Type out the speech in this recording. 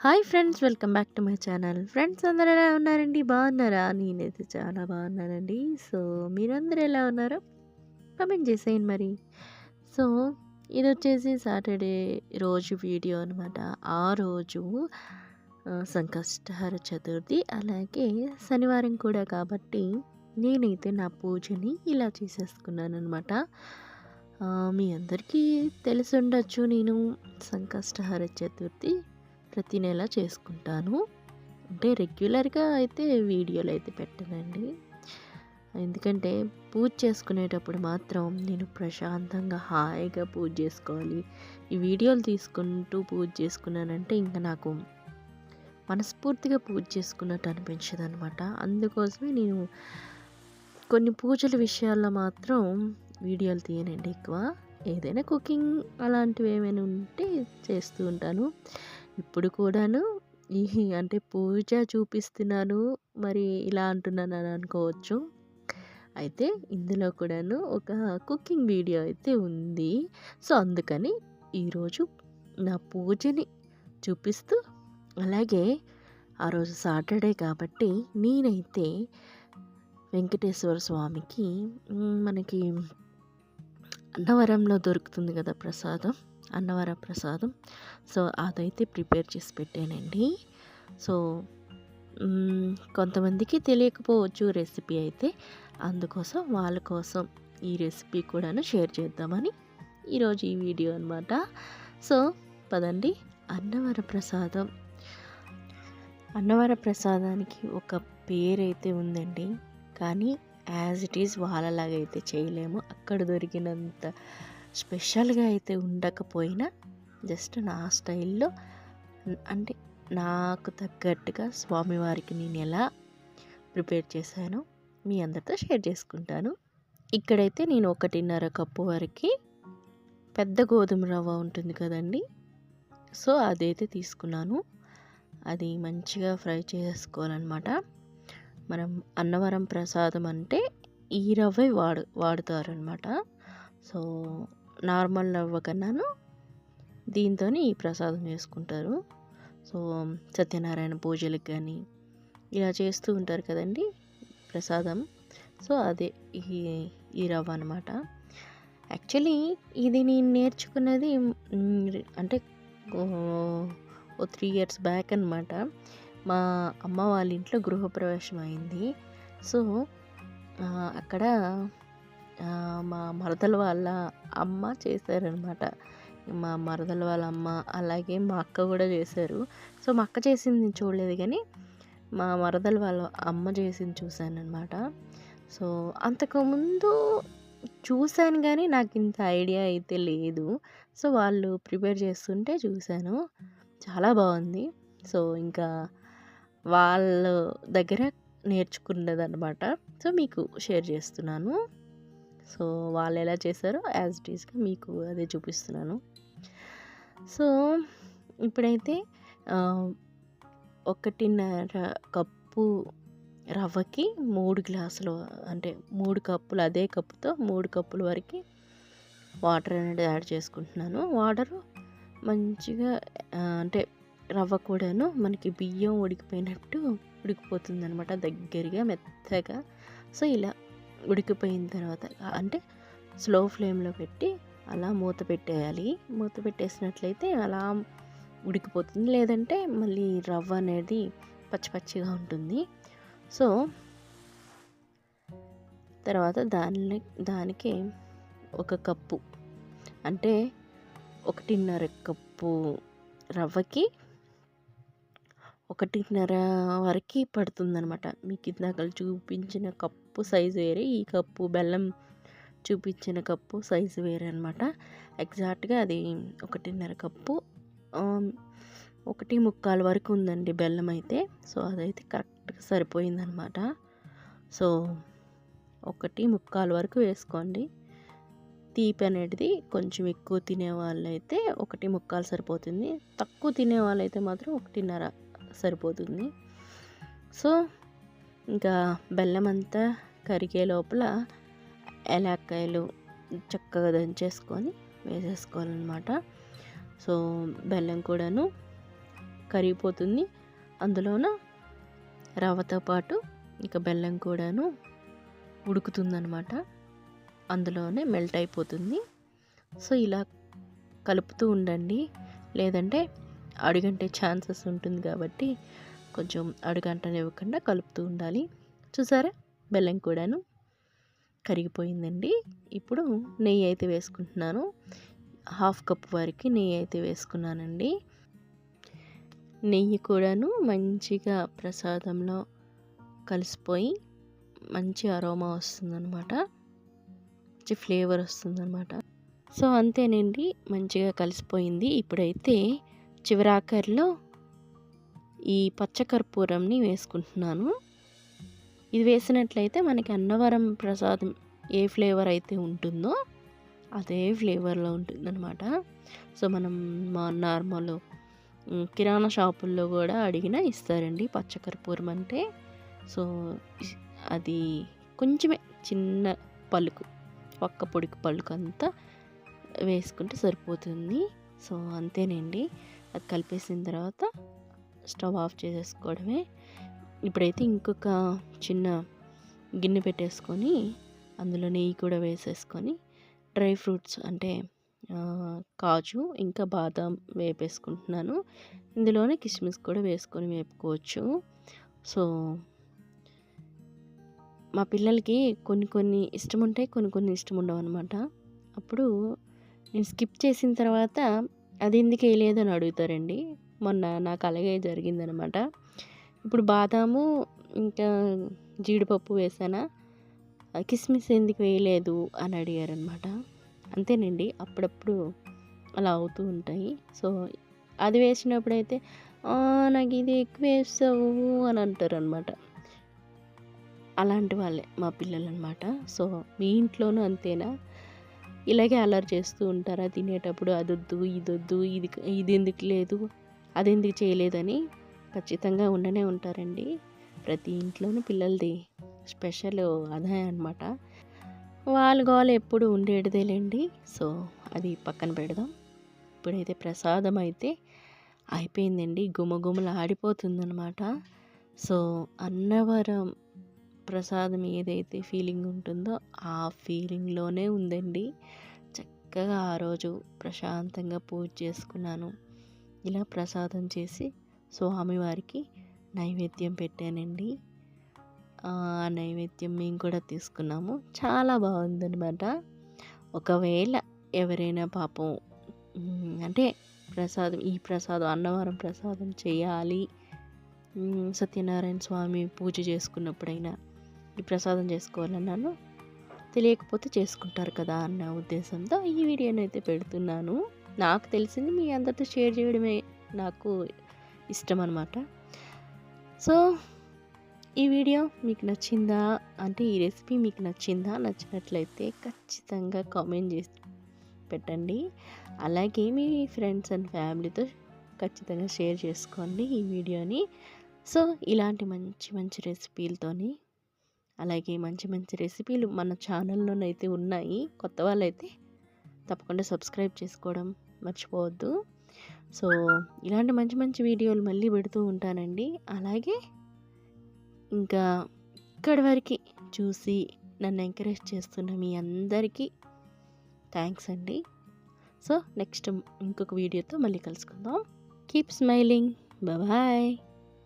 Hi friends welcome back to my channel. Friends అందరూ ఎలా ఉన్నారండి? బాగున్నారా? నేనైతే చాలా బాగున్నానండి. సో మీరందరూ ఎలా ఉన్నారో కమెంట్ చేసేయండి మరి. సో ఇది వచ్చేసి సాటర్డే రోజు వీడియో అనమాట ఆ రోజు ఆ, సంకష్టహర చతుర్థి అలాగే శనివారం కూడా కాబట్టి నేనైతే నా పూజని ఇలా చేసేసుకున్నాను అనమాట మీ అందరికీ తెలిసి ఉండొచ్చు నేను సంకష్టహర చతుర్థి. ప్రతి నెల చేసుకుంటాను. అంటే రెగ్యులర్గా అయితే వీడియోలు అయితే పెట్టనండి. ఎందుకంటే పూజ చేసుకునేటప్పుడు మాత్రం నేను ప్రశాంతంగా హాయిగా పూజ చేసుకోవాలి. ఈ వీడియోలు తీసుకుంటూ పూజ చేసుకున్నానంటే ఇంకా నాకు మనస్ఫూర్తిగా పూజ చేసుకున్నట్టు అనిపించదు అనమాట అందుకోసమే నేను కొన్ని పూజల విషయాల్లో మాత్రం వీడియోలు తీయనండి ఎక్కువ. ఏదైనా కుకింగ్ అలాంటివి ఏమైనా ఉంటే చేస్తూ ఉంటాను. ఇప్పుడు కూడాను ఈ అంటే పూజ చూపిస్తున్నాను మరి ఇలా అంటున్నాను అని అనుకోవచ్చు. అయితే ఇందులో కూడాను ఒక కుకింగ్ వీడియో అయితే ఉంది. సో అందుకని ఈరోజు నా పూజని చూపిస్తూ అలాగే ఆ రోజు సాటర్డే కాబట్టి నేనైతే వెంకటేశ్వర స్వామికి మనకి అన్నవరంలో దొరుకుతుంది కదా ప్రసాదం. అన్నవర ప్రసాదం సో అదైతే ప్రిపేర్ చేసి పెట్టానండి. సో కొంతమందికి తెలియకపోవచ్చు రెసిపీ అయితే. అందుకోసం వాళ్ళ కోసం ఈ రెసిపీ కూడాను షేర్ చేద్దామని ఈరోజు ఈ వీడియో అనమాట సో పదండి. అన్నవర ప్రసాదం అన్నవర ప్రసాదానికి ఒక పేరైతే ఉందండి. కానీ యాజ్ ఇట్ ఈజ్ వాళ్ళలాగా అయితే చేయలేము. అక్కడ దొరికినంత స్పెషల్గా అయితే ఉండకపోయినా జస్ట్ నా స్టైల్లో అంటే నాకు తగ్గట్టుగా స్వామివారికి నేను ఎలా ప్రిపేర్ చేశానో మీ అందరితో షేర్ చేసుకుంటాను. ఇక్కడైతే నేను ఒకటిన్నర కప్పు వరకు పెద్ద గోధుమ రవ్వ ఉంటుంది కదండి. సో అదైతే తీసుకున్నాను. అది మంచిగా ఫ్రై చేసుకోవాలన్నమాట. మనం అన్నవరం ప్రసాదం అంటే ఈ రవ్వే వాడు వాడుతారనమాట సో నార్మల్ రవ్వ కన్నాను దీంతో ఈ ప్రసాదం చేసుకుంటారు. సో సత్యనారాయణ పూజలకు కానీ ఇలా చేస్తూ ఉంటారు కదండి ప్రసాదం. సో అదే ఈ ఈ రవ్వ అనమాట యాక్చువల్లీ ఇది నేను నేర్చుకున్నది అంటే ఓ త్రీ ఇయర్స్ బ్యాక్ అనమాట మా అమ్మ వాళ్ళ ఇంట్లో గృహప్రవేశం అయింది. సో అక్కడ మా మరదల వాళ్ళ అమ్మ చేశారనమాట. మా మరదల వాళ్ళ అమ్మ అలాగే మా అక్క కూడా చేశారు. సో మా అక్క చేసింది చూడలేదు కానీ మా మరదల వాళ్ళ అమ్మ చేసింది చూశాను అనమాట సో అంతకుముందు చూశాను కానీ నాకు ఇంత ఐడియా అయితే లేదు. సో వాళ్ళు ప్రిపేర్ చేస్తుంటే చూశాను. చాలా బాగుంది. సో ఇంకా వాళ్ళ దగ్గర నేర్చుకున్నది అనమాట సో మీకు షేర్ చేస్తున్నాను. సో వాళ్ళు ఎలా చేశారో యాజ్ ఇట్ ఈస్గా మీకు అదే చూపిస్తున్నాను. సో ఇప్పుడైతే ఒకటిన్నర కప్పు రవ్వకి మూడు గ్లాసులు అంటే మూడు కప్పులు అదే కప్పుతో మూడు కప్పుల వరకు వాటర్ అనేది యాడ్ చేసుకుంటున్నాను. వాటరు మంచిగా అంటే రవ్వ కూడాను మనకి బియ్యం ఉడికిపోయినట్టు ఉడికిపోతుంది అనమాట దగ్గరగా మెత్తగా. సో ఇలా ఉడికిపోయిన తర్వాత అంటే స్లో ఫ్లేమ్లో పెట్టి అలా మూత పెట్టేయాలి. మూత పెట్టేసినట్లయితే అలా ఉడికిపోతుంది. లేదంటే మళ్ళీ రవ్వ అనేది పచ్చి పచ్చిగా ఉంటుంది. సో తర్వాత దాని దానికి ఒక కప్పు అంటే ఒకటిన్నర కప్పు రవ్వకి ఒకటిన్నర వరకు పడుతుందనమాట మీకు ఇందాక చూపించిన కప్పు సైజు వేరే ఈ కప్పు బెల్లం చూపించిన కప్పు సైజు వేరే అనమాట ఎగ్జాక్ట్గా అది ఒకటిన్నర కప్పు ఒకటి ముక్కాలు వరకు ఉందండి బెల్లం అయితే. సో అదైతే కరెక్ట్గా సరిపోయిందనమాట సో ఒకటి ముక్కాలు వరకు వేసుకోండి. తీపి అనేది కొంచెం ఎక్కువ తినే వాళ్ళైతే ఒకటి ముక్కాలు సరిపోతుంది. తక్కువ తినే వాళ్ళైతే మాత్రం ఒకటిన్నర సరిపోతుంది. సో ఇంకా బెల్లం అంతా కరిగే లోపల ఏలక్కాయలు చక్కగా దంచేసుకొని వేసేసుకోవాలన్నమాట. సో బెల్లం కూడాను కరిగిపోతుంది. అందులోన రవ్వతో పాటు ఇక బెల్లం కూడాను ఉడుకుతుందనమాట అందులోనే మెల్ట్ అయిపోతుంది. సో ఇలా కలుపుతూ ఉండండి. లేదంటే అడుగంటే ఛాన్సెస్ ఉంటుంది కాబట్టి కొంచెం అడుగంటనివ్వకుండా కలుపుతూ ఉండాలి. చూసారా? బెల్లం కూడాను కరిగిపోయిందండి. ఇప్పుడు నెయ్యి అయితే వేసుకుంటున్నాను. హాఫ్ కప్ వరకు నెయ్యి అయితే వేసుకున్నానండి. నెయ్యి కూడాను మంచిగా ప్రసాదంలో కలిసిపోయి మంచి అరోమా వస్తుందన్నమాట. మంచి ఫ్లేవర్ వస్తుందన్నమాట. సో అంతేనండి. మంచిగా కలిసిపోయింది. ఇప్పుడైతే చివరాఖరిలో ఈ పచ్చకర్పూరంని వేసుకుంటున్నాను. ఇది వేసినట్లయితే మనకి అన్నవరం ప్రసాదం ఏ ఫ్లేవర్ అయితే ఉంటుందో అదే ఫ్లేవర్లో ఉంటుందన్నమాట. సో మనం మా నార్మల్ కిరాణా షాపుల్లో కూడా అడిగినా ఇస్తారండి పచ్చకర్పూరం అంటే. సో అది కొంచెమే చిన్న పలుకు పక్క పొడికి పలుకు అంతా వేసుకుంటే సరిపోతుంది. సో అంతేనండి. అది కలిపేసిన తర్వాత స్టవ్ ఆఫ్ చేసేసుకోవడమే. ఇప్పుడైతే ఇంకొక చిన్న గిన్నె పెట్టేసుకొని అందులో నెయ్యి కూడా వేసేసుకొని డ్రై ఫ్రూట్స్ అంటే కాజు ఇంకా బాదం వేపేసుకుంటున్నాను. ఇందులోనే కిస్మిస్ కూడా వేసుకొని వేపుకోవచ్చు. సో మా పిల్లలకి కొన్ని కొన్ని ఇష్టం ఉంటాయి కొన్ని కొన్ని ఇష్టం ఉండవు అనమాట అప్పుడు నేను స్కిప్ చేసిన తర్వాత అది ఎందుకు వేయలేదు అని అడుగుతారండి. మొన్న నాకు అలాగే జరిగిందనమాట. ఇప్పుడు బాదాము ఇంకా జీడిపప్పు వేసానా? కిస్మిస్ ఎందుకు వేయలేదు అని అడిగారనమాట. అంతేనండి అప్పుడప్పుడు అలా అవుతూ ఉంటాయి. సో అది వేసినప్పుడైతే నాకు ఇది ఎక్కువ వేస్తావు అని అంటారు అనమాట అలాంటి వాళ్ళే మా పిల్లలు అనమాట సో మీ ఇంట్లోనూ అంతేనా? ఇలాగే అలర్ చేస్తూ ఉంటారా. తినేటప్పుడు అదొద్దు ఇదొద్దు ఇది ఇది ఎందుకు లేదు అది ఎందుకు చేయలేదని ఖచ్చితంగా ఉండనే ఉంటారండి. ప్రతి ఇంట్లోనూ పిల్లలది స్పెషల్ అదే అనమాట వాళ్ళ గోల ఎప్పుడు ఉండేటిదేలేండి. సో అది పక్కన పెడదాం. ఇప్పుడైతే ప్రసాదం అయితే అయిపోయిందండి. గుమగుమలు ఆడిపోతుందనమాట సో అన్నవరం ప్రసాదం ఏదైతే ఫీలింగ్ ఉంటుందో ఆ ఫీలింగ్లోనే ఉందండి. చక్కగా ఆ రోజు ప్రశాంతంగా పూజ చేసుకున్నాను. ఇలా ప్రసాదం చేసి స్వామివారికి నైవేద్యం పెట్టానండి. ఆ నైవేద్యం మేము కూడా తీసుకున్నాము. చాలా బాగుందనమాట ఒకవేళ ఎవరైనా పాపం అంటే ప్రసాదం ఈ ప్రసాదం అన్నవరం ప్రసాదం చేయాలి. సత్యనారాయణ స్వామి పూజ చేసుకున్నప్పుడైనా ఈ ప్రసాదం చేసుకోవాలన్నాను. తెలియకపోతే చేసుకుంటారు కదా అన్న ఉద్దేశంతో ఈ వీడియోని అయితే పెడుతున్నాను. నాకు తెలిసింది మీ అందరితో షేర్ చేయడమే నాకు ఇష్టం అనమాట సో ఈ వీడియో మీకు నచ్చిందా? అంటే ఈ రెసిపీ మీకు నచ్చిందా? నచ్చినట్లయితే ఖచ్చితంగా కామెంట్ చేసి పెట్టండి. అలాగే మీ ఫ్రెండ్స్ అండ్ ఫ్యామిలీతో ఖచ్చితంగా షేర్ చేసుకోండి ఈ వీడియోని. సో ఇలాంటి మంచి మంచి రెసిపీలతోని అలాగే మంచి మంచి రెసిపీలు మన ఛానల్లోనైతే ఉన్నాయి. కొత్త వాళ్ళైతే తప్పకుండా సబ్స్క్రైబ్ చేసుకోవడం మర్చిపోవద్దు. సో ఇలాంటి మంచి మంచి వీడియోలు మళ్ళీ పెడుతూ ఉంటానండి. అలాగే ఇంకా ఇక్కడి వరకు చూసి నన్ను ఎంకరేజ్ చేస్తున్న మీ అందరికీ థ్యాంక్స్ అండి. సో నెక్స్ట్ ఇంకొక వీడియోతో మళ్ళీ కలుసుకుందాం. Keep smiling. బాయ్